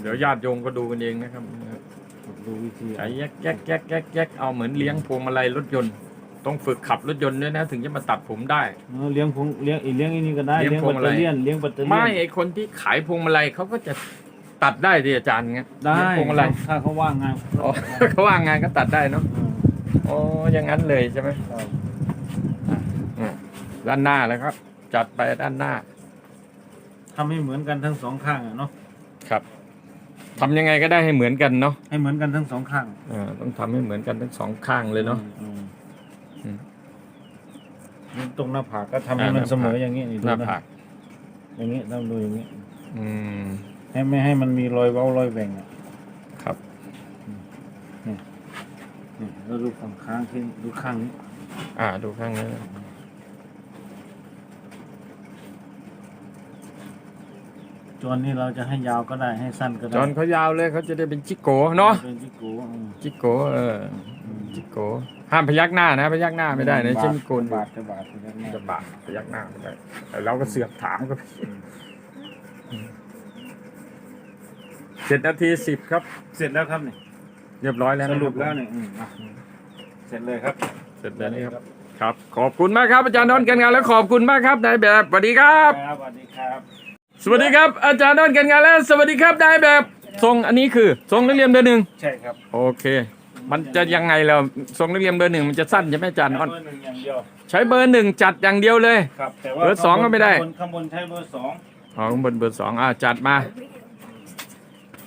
S1: เดี๋ยวญาติโยมก็ดูกันเองนะครับ
S2: ดูวิธี
S1: ใช้แยกแยกแยกแยกแยกเอาเหมือนเลี้ยงพวงมาลัยรถยนต์ ต้องฝึกขับรถยนต์ด้วยนะถึงจะมาตัดผมได้
S2: เออเลี้ยงพงเลี้ยงอีกเลี้ยงอีนี่ก็ได้
S1: เลี้
S2: เลี้
S1: ย
S2: ย
S1: ง
S2: ง
S1: พว
S2: ปั
S1: ง
S2: ต
S1: มา
S2: เต
S1: ลั
S2: อยร์เลียนเลี้ยงปัตเตอร์เลียน
S1: ไม่ไอคนที่ขายพวงมาลัยเขาก็จะตัดได้ดิอาจารย์เงี้ย
S2: ได้
S1: เลี้ยงพวงมาลัย
S2: ถ้าเขาว่างงาน
S1: อ๋อเขาว่างงานก็ตัดได้เนาะ
S2: เออ
S1: อ๋ออย่างนั้นเลยใช่ไหม
S2: ครับ
S1: อืมด้านหน้าเลยครับ จัดไปด้านหน้า
S2: ทำให้เหมือนกันทั้งสองข้างอะเนาะ
S1: ครับทำยังไงก็ได้ให้เหมือนกันเนาะ
S2: ให้เหมือนกันทั้งสองข้าง
S1: อ่าต้องทำให้เหมือนกันทั้งสองข้างเลยเนาะ
S2: อืม
S1: อืม
S2: นี่ ตรงหน้าผากก็ทำให้มัน
S1: อ่า
S2: เสมออย่างนี้นี่
S1: หน้า
S2: ดูะ
S1: ผาก
S2: อย่างนี้ต้องดูอย่างนี้
S1: อืม
S2: ให้ไม่ให้มันมีรอยเว้ารอยแหว่งอะ
S1: ครับ
S2: นี่แล้วดูฝั่งข้างที่ดูข้างนี้
S1: อ่า ดูข้างนี้นะ
S2: จนนี่เราจะให้ยาวก็ได้ให้สั้นก็ได้
S1: จอนเขายาวเลยเขาจะได้เป็นจิโกเนาะ
S2: เป็นที่กูอืม
S1: จิโกเออ
S2: อืม
S1: จิโกห้ามพยักหน้านะ พยักหน้าไม่ได้นะใช่ไหมโกน
S2: บาทจะบาทจะบาท
S1: จะบาดพยักหน้าไม่ได้แต่เราก็เสือกถามก็เจ็ดนาทีสิบครับ
S2: เสร็จแล้วครับนี่
S1: เรียบร้อยแล้ว
S2: ส
S1: นะคบ
S2: รุปแล้วเนี่ยอืมอะเสร็จเลยครับ
S1: เสร็จแล้วนี่ครับครับ ขอบคุณมากครับอาจารย์นนท์กันงานแล้วขอบคุณมากครับนายแบบสวัสดีครับ
S2: ครับสวัสดีครับ
S1: สวัสดีครับ อาจารย์นนท์กันงานแล้วสวัสดีครับนายแบบทรงอันนี้คือทรงนักเรียนเบอร์หนึ่ง
S2: ใช่ครับ
S1: โอเค มันจะยังไงเราทรงนักเรียนเบอร์หนึ่งมันจะสั้นใช่ไหมอาจารย์นนท์
S2: เบอร์หนึ่งอย่างเดียว
S1: ใช้เบอร์หนึ่งจัดอย่างเดียวเลย
S2: ครับแต่ว่า
S1: เบอร์สองก็ไม่ได้
S2: ข้างบนข้างบนใช้เบอร์สอง
S1: อ๋อข้างบนเบอร์สองอ่าจัดมา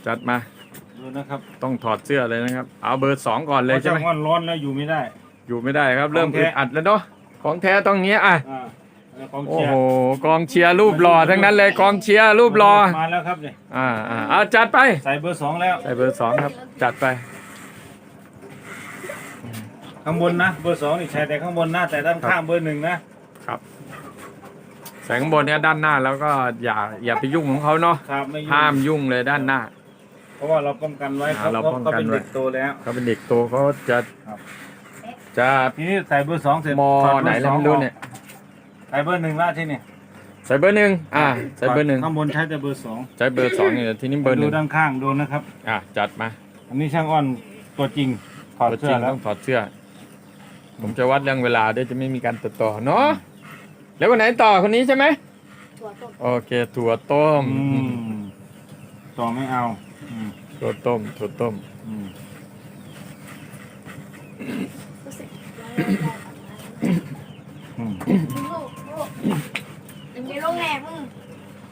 S1: จัดมา
S2: ดูนะครับ
S1: ต้องถอดเสื้อเลยนะครับ เอาเบอร์สองก่อนเลยใช่ไหม
S2: พราะว่าร้อนแล้วอยู่ไม่ได้
S1: อยู่ไม่ได้ครับ เริ่ม
S2: ของแท้
S1: อึดอัดแล้วเนาะของแท้ต้องเงี้ยอะ
S2: อ่าแล้วกอง
S1: โอ้
S2: เชียร์
S1: โหกองเชียร์รูปหล่อทั้งนั้นเลยกองเชียร์รูปหล่อ
S2: มาแล้วครับเนี่ย
S1: อ่าอ่าเอาจัดไป
S2: ใส่เบอร์สองแล้ว
S1: ใส่เบอร์สองครับ จัดไป
S2: ข้างบนนะเบอร์สองนี่ใช้แต่ข้างบนนะแต่ด้านข้างเบอร์หนึ่งนะครับ
S1: แสงบนเนี้ยด้านหน้าแล้วก็อย่าอย่าไปยุ่งของเขาเนาะ
S2: ครับไม่ยุ่ง
S1: ห้ามยุ่งเลยด้านหน้า
S2: เพราะว่าเราป้องกันไว้ครับ
S1: อ่าเรา
S2: เพราะ
S1: ป้อง
S2: เขา
S1: กัน
S2: เป็น
S1: ไว้
S2: เด็กโตแล้ว
S1: เขาเป็นเด็กโตเขาจะ
S2: ครับ
S1: จะ
S2: ทีนี้ใส่เบอร์สองเสร็จ
S1: ม
S2: ถอด
S1: ไหน
S2: เบอร์
S1: แล้ว
S2: สอง
S1: ไม่รู้เนี่ย
S2: ออกใส่เบอร์หนึ่งละที่นี่
S1: ใส่เบอร์หนึ่งอ่าใส่เบอร์หนึ่ง
S2: ข้างบนใช้แต่เบอร์สอง
S1: ใช้เบอร์สองเนี่ยทีนี้เบอร์ห
S2: ดู
S1: นึ่ง
S2: ด้านข้างดูนะครับ
S1: อะจัดมา
S2: อันนี้ช่างอ้อนตัวจริงถอด
S1: ตัวจ
S2: เสื้
S1: ริ
S2: องแล้ว
S1: ต้องถอดเสื้อ ผมจะวัดเรื่องเวลาด้วยจะไม่มีการตัดต่อเนาะแล้ววันไหนต่อคนนี้ใช่ไหม
S4: ถั่วต้ม
S1: โอเค ถั่วต้ม
S2: อืมต่อไม่เอาอืม
S1: ถั่วต้มถั่วต้ม
S2: อืม
S4: รู้สึกแล้วได้
S2: อืม
S4: ลูกลูกยังมีโรงแรมมึง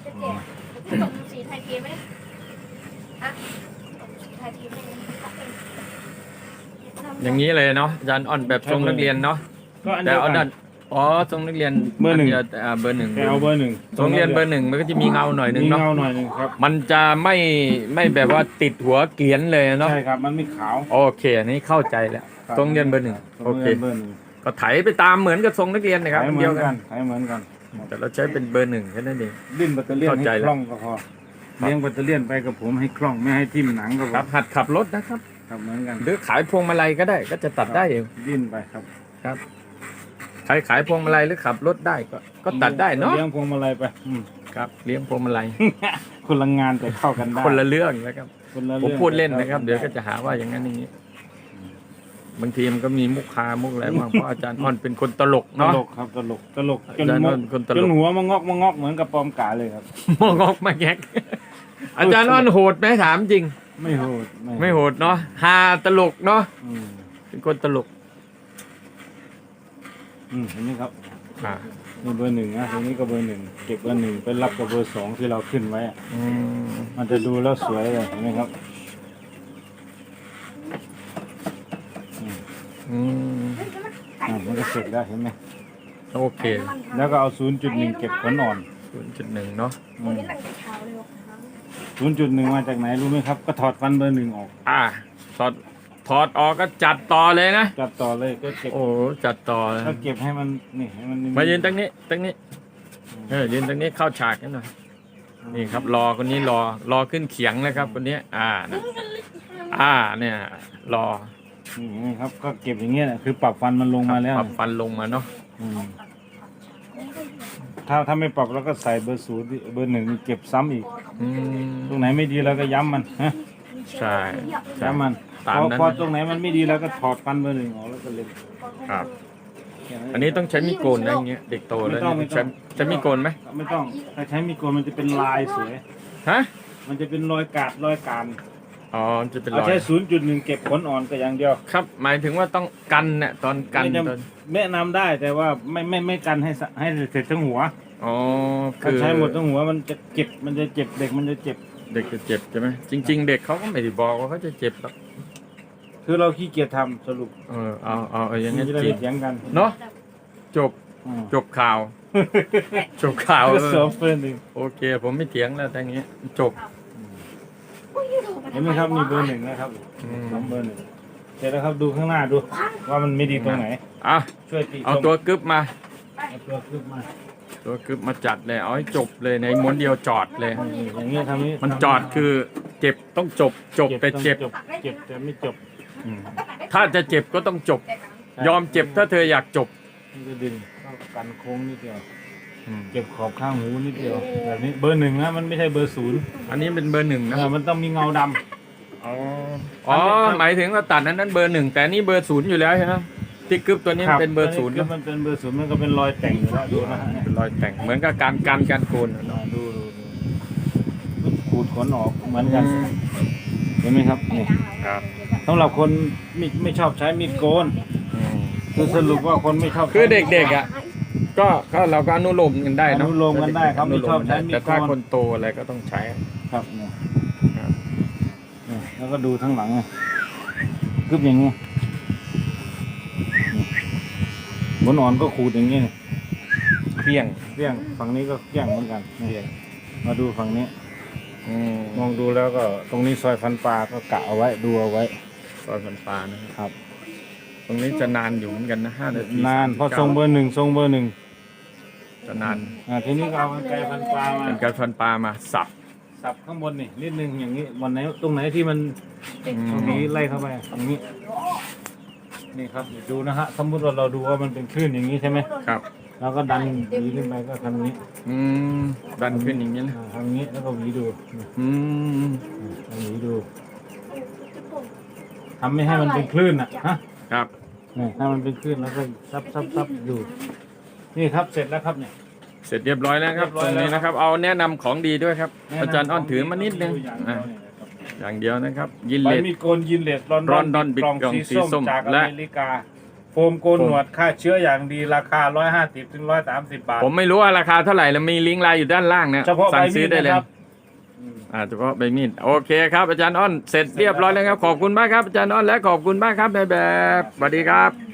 S4: จะเจ็บจะตกสีไทยเกมไหมฮะตกสีไทยเกมไหม
S1: อย่างนี้เลยเนาะอาจารย์อ่อนแบบทรงนักเรียนเนาะ
S2: ก็อัน
S1: แต่
S2: เดียว
S1: เอา
S2: กั
S1: ด้าน นอ๋อทรงนักเรียน
S2: เบอร์หนึ่ง
S1: ดียวแต่อ่าเบอร์หนึ่ง
S2: แต่เอาเบอร์หนึ่ง
S1: ทรงนักเรียนเบอร์หนึ่งมันก็จะมีเงาหน่อยหนึง
S2: มี
S1: เนาะ
S2: เงาหน่อยหนึ่งครับ
S1: มันจะไม่ไม่แบบว่าติดหัวเกลียนเลยเนาะ
S2: ใช่ครับมันไม่ขาว
S1: โอเคอันนี้เข้าใจแล้ว
S2: ครับ
S1: ทรงนักเรียนเบอร์หนึ่ง
S2: ทรง
S1: โอเค
S2: เรียนเบอร์หนึ่ง
S1: ก็ไถไปตามเหมือนกับทรงนักเรียนนะครับ
S2: ใช้
S1: อัน
S2: เหมื
S1: เดี
S2: อ
S1: ยวนกั
S2: กันน ใช้เหมือนกัน
S1: แต่เราใช้เป็นเบอร์หนึ่งแค่นั้นเอง
S2: ดิ้นแบตเตอรี่
S1: เข้าใจ
S2: ให้
S1: แล้ว
S2: คล่องก็พอเลี้ยงแบตเตอรี่ไปกับผมให้คล่องไม่ให้ทิ่มหนังก็พ
S1: ค
S2: อ
S1: รับหัดขับรถนะครับ
S2: ครับเหมือนกัน
S1: หรือขายพวงมาลัยก็ได้ ก็จะตัดได้เอง
S2: ดิ้นไปครับ
S1: ครับใครขายพวงมาลัยหรือขับรถได้ก็ ก็ตัดได้เนาะ
S2: เลี้ยงพวงมาลัยไปอืม
S1: ครับ เลี้ยงพวงมาลัย
S2: คนละงานแต่เข้ากันได้
S1: คนละเรื่องนะครับ
S2: คนละ
S1: ผม
S2: รื่อง
S1: พูดเล่นนะครับ
S2: แต่
S1: เดี๋ยว
S2: ข้า
S1: ก็
S2: น
S1: จะหาว่าอย่างนั้นอย่างนี้บางทีมันก็มีมุกคามุกอะไรบ้างเพราะอาจารย์อ่อนเป็นคนตลก
S2: ต
S1: เนาะ
S2: ลกครับตลกตลกจน
S1: อาจารย์
S2: ม
S1: อ้
S2: ก
S1: อนคนตลก
S2: จนหัวมางอกมางอกเหมือนกับปอมกาเลยครับ
S1: มองออกมาแงกอาจารย์อ่อนโหดไหมถามจริง
S2: ไม่โหด
S1: ไม่โหดเนาะฮาตลกเนาะ
S2: อืม
S1: เป็นคนตลก
S2: อืมอันนี้ครับ
S1: อ่า
S2: นี่เบอร์หนึ่งนะทีนี้ก็เบอร์หนึ่งเก็บเบอร์หนึ่งไปรับกับเบอร์สองที่เราขึ้นไว้อะ
S1: อืม
S2: มันจะดูแล้วสวยเลยเห็นไหมครับ
S1: อืม
S2: อ่ามันก็เสร็จแล้วเห็นไหม
S1: โอเค
S2: แล้วก็เอา 0.1 เก็บขนอ่อน
S1: ศูนย์จุดหนึ่งเนาะ
S4: โอ้ยนี่หนังแต่เช้าเลย ครับ
S2: 0.1มาจากไหนรู้ไหมครับ ก็ถอดฟันเบอร์หนึ่งออก
S1: อ่าถอดถอดออกก็จัดต่อเลยนะ
S2: จับต่อเลยก็เก็บ
S1: โอ้จัดต่อเลย
S2: ก็เก็บให้มันนี่ให้มัน
S1: มายืนตรงนี้ตรงนี้เออยืนตรงนี้เข้าฉากกันหน่อยนี่ครับ รอคนนี้รอรอขึ้นเขียงแล้วครับคนนี้ อ่านะอ่าเนี่ย รอ
S2: นี่เห็นไหมครับ ก็เก็บอย่างเงี้ยแหละคือปรับฟันมันลงมาแล้ว
S1: ปรับฟันลงมาเนาะ
S2: อืม ถ้าถ้าไม่ปรับแล้วก็ใส่เบอร์ศูนย์เบอร์หนึ่งเก็บซ้ำอีก
S1: อืม
S2: ตรงไหนไม่ดีเราก็ย้ำมันฮะ
S1: ใช่
S2: ย้ำมัน
S1: ตาม
S2: พอ
S1: นั้น
S2: พอตรงไหนมันไม่ดีเราก็ถอดฟันเบอร์หนึ่งออกแล้วก็เล็ม
S1: ครับอันนี้ต้องใช้มีดโกนนะอย่างเงี้ยเด็กโตแล้ว
S2: ไม่ต้องไม่ต้
S1: ใช้
S2: อง
S1: ใช้มีดโกนไหม
S2: ไม่ต้องถ้าใช้มีดโกนมันจะเป็นลายสวย
S1: ฮะ
S2: มันจะเป็นรอยกาดรอยการ
S1: อ๋อจะเป็นร
S2: เอา
S1: อย
S2: ใช้ศูนย์จุดหนึ่งเก็บขนอ่อนก็อย่างเดียว
S1: ครับ หมายถึงว่าต้องกันเนี่ยตอนกัน
S2: ไม่จำ
S1: ตอน
S2: แนะนำได้แต่ว่าไม่ไม่ไม่กันให้สะให้เสร็จทั้งหัว
S1: อ๋อ
S2: ถ้า
S1: คือ
S2: ใช้หมดทั้งหัวมันจะเจ็บมันจะเจ็บเด็กมันจะเจ็บ
S1: เด็กจะเจ็บใช่ไหมจริง ๆ เด็กเขาก็ไม่ได้บอกว่าเขาจะเจ็บหรอก
S2: คือเราขี้เกียจทำสรุป
S1: เออเอาเอาเอาอย่าง
S2: มั
S1: นี้
S2: นจะได้
S1: จริ
S2: ไม่
S1: ง
S2: เถียงกัน
S1: เนาะจบ
S2: อืม
S1: จบข่าว จบข่าว
S2: ก็
S1: เอ
S2: สอ
S1: อง
S2: เฟิร์นหนึ่ง
S1: โอเค ผมไม่เถียงแล้วแต่อย่างเงี้ยจบ
S2: เห็นไหมครับมีเบอร์หนึ่งนะครับ
S1: อืม
S2: สองเบอร์หนึ่งเสร็จแล้วครับดูข้างหน้าดู ว่ามันไม่ดีตรงไหน
S1: อะ
S2: ช่วยติ
S1: เอา
S2: ชม
S1: ตัวกึบมา
S2: เอาตัวขึ้นมา
S1: ตัวกึบมาจัดเลยเอาให้จบเลยในม้วนเดียวจอดเลย
S2: นี่อย่างเงี้ยทำนี้
S1: มันจอดคือเจ็บต้องจบจบแต่เจ็บ
S2: ต้องเจ็บแต่ไม่จบ
S1: อืมถ้าจะเจ็บก็ต้องจบ ยอมเจ็บถ้าเธออยากจบ
S2: มันจะดึงก็กันโค้งนิดเดียว
S1: อืม
S2: เก็บขอบข้างหูนิดเดียวแบบนี้เบอร์หนึ่งนะมันไม่ใช่เบอร์ศูนย์
S1: อันนี้เป็นเบอร์หนึ่งนะ
S2: เออมันต้องมีเงาดำ
S1: อ๋ออ๋อหมายถึงว่าตัดนั้นนั้นเบอร์หนึ่งแต่นี่เบอร์ศูนย์อยู่แล้วใช่ไหม
S2: ถ
S1: ติ๊กกึ๊บตัวนี้
S2: ค
S1: เป็นเบอร์ศูนย์
S2: ก็มันเป็นเบอร์ศูนย์มันก็เป็นรอยแต่งอยู่แล้วดูนะฮะเนี่ย
S1: เป็นรอยแต่งเหมือนกับการกันการโกนอะเนาะ
S2: ดูดูดูขูดขนออกเหมือนกันเห็นไหมครับนี่
S1: ครับ
S2: สำหรับคนไม่ไม่ชอบใช้มีดโกน
S1: อืม
S2: คือสรุปว่าคนไม่ชอบ
S1: คือเด็กๆอะ ก็ก็เราก็อนุโลมกันได้
S2: อ
S1: เนาะ
S2: นุโลมกันได้ครับไม่ชอบใช้มีด
S1: แต่ถ้า
S2: โกน
S1: คนโตอะไรก็ต้องใช้
S2: ครับเนี่ย
S1: ครับ
S2: เนี่ยแล้วก็ดูทั้งหลังไงกึบอย่างงี้นี่บนอ่อนก็ขูดอย่างงี้นี่
S1: เพียง
S2: เกี้ยงฝั่งนี้ก็เกี้ยงเหมือนกันนี่มาดูฝั่งนี้
S1: อืม
S2: มองดูแล้วก็ตรงนี้ซอยฟันปลาก็กะเอาไว้ดูเอาไว้
S1: ซอยฟันปลานะครับ
S2: ค รับ
S1: ตรงนี้จะนานอยู่เหมือนกันนะห้านาที
S2: นานเพอทรงเบอร์หนึ่งทรงเบอร์หนึ่ง
S1: จะนาน
S2: อ่าทีนี้ก็เอากันไกรฟันปลามา
S1: เป็นการฟันปลามาสับ
S2: สับข้างบนนี่นิดนึงอย่างนี้วันไหนตรงไหนที่มัน
S1: อืม
S2: ตรงนี้ไล่เข้าไปอย่างนี้ นี่ครับดูนะฮะสมมติว่าเราดูว่ามันเป็นคลื่นอย่างนี้ใช่ไหม
S1: ครับ
S2: เราก็ดันหวีขึ้นไปก็ทำอย่างนี้
S1: อืมดันขึ้นอย่างนี้นะ
S2: อ่าทำอย่างนี้แล้วก็หวีดูนี่
S1: อืม
S2: ทำหวีดูทำไม่ให้มันเป็นคลื่นอะฮะ
S1: ครับ
S2: นี่ถ้ามันเป็นคลื่นแล้วก็ซับซับซับดูนี่ครับเสร็จแล้วครับเนี่ย
S1: เสร็จเรียบร้อยแล้วครับ
S2: เรียบร้
S1: ต
S2: อ
S1: ร
S2: ย
S1: ง
S2: แล้ว
S1: นี้นะครับ เอาแนะนำของดีด้วยครับ
S2: แะำ
S1: อาจารย์อ้อนถือมานิดนึง
S2: อย่าง
S1: อะ
S2: เดียวเนี่ยครับ
S1: อย่างเดียวนะครับ ยิน
S2: ใบ
S1: เลด
S2: มีดโกนยินเลดรอน
S1: London
S2: กล่อง
S1: กล่อง
S2: สี
S1: สี
S2: ส้
S1: ส้
S2: ม
S1: ม
S2: จากอ
S1: และ
S2: เมริกา โฟมโกนหนวดค่าเชื้ออย่างดีราคา 150ถึง130 บาท
S1: ผมไม่รู้ว่าราคาเท่าไหร่แล้วมีลิงก์ไลน์อยู่ด้านล่างเนี่ย
S2: เฉพาะใบ
S1: สั่ง
S2: มี
S1: ซื้อ
S2: ด
S1: ได้เลย
S2: นะครับ
S1: อ่าเฉพาะใบมีดโอเคครับอาจารย์อ้อนเสร็จเรียบร้อยแล้วครับ ขอบคุณมากครับอาจารย์อ้อนและขอบคุณมากครับนายแบบสวัสดีครับ